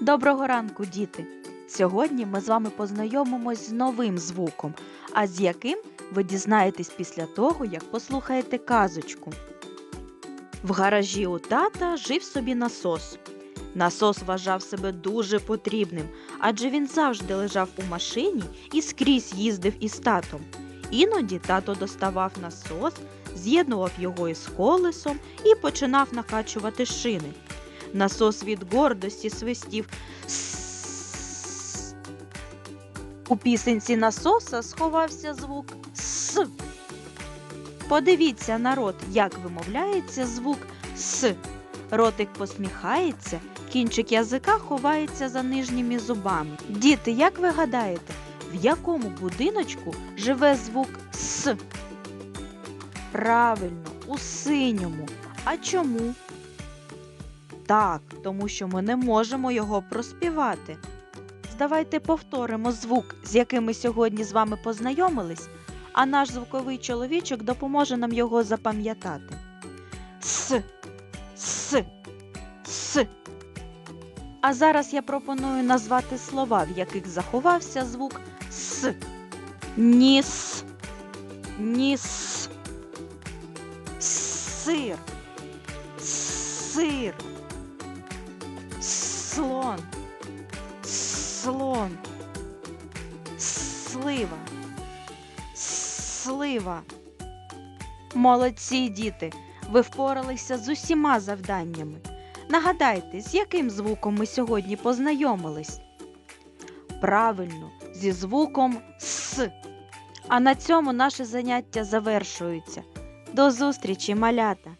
Доброго ранку, діти! Сьогодні ми з вами познайомимось з новим звуком, а з яким ви дізнаєтесь після того, як послухаєте казочку. В гаражі у тата жив собі насос. Насос вважав себе дуже потрібним, адже він завжди лежав у машині і скрізь їздив із татом. Іноді тато доставав насос, з'єднував його із колесом і починав накачувати шини. Насос від гордості свистів. У пісенці насоса сховався звук С. Подивіться, народ, як вимовляється звук С. Ротик посміхається, кінчик язика ховається за нижніми зубами. Діти, як ви гадаєте, в якому будиночку живе звук С? Правильно, у синьому. А чому? Так, тому що ми не можемо його проспівати. Давайте повторимо звук, з яким ми сьогодні з вами познайомились, а наш звуковий чоловічок допоможе нам його запам'ятати. С, с, с. А зараз я пропоную назвати слова, в яких заховався звук С. Ніс, ніс, сир, сир, слон, слон, слива, слива. Молодці, діти! Ви впоралися з усіма завданнями. Нагадайте, з яким звуком ми сьогодні познайомились? Правильно, зі звуком С. А на цьому наше заняття завершується. До зустрічі, малята!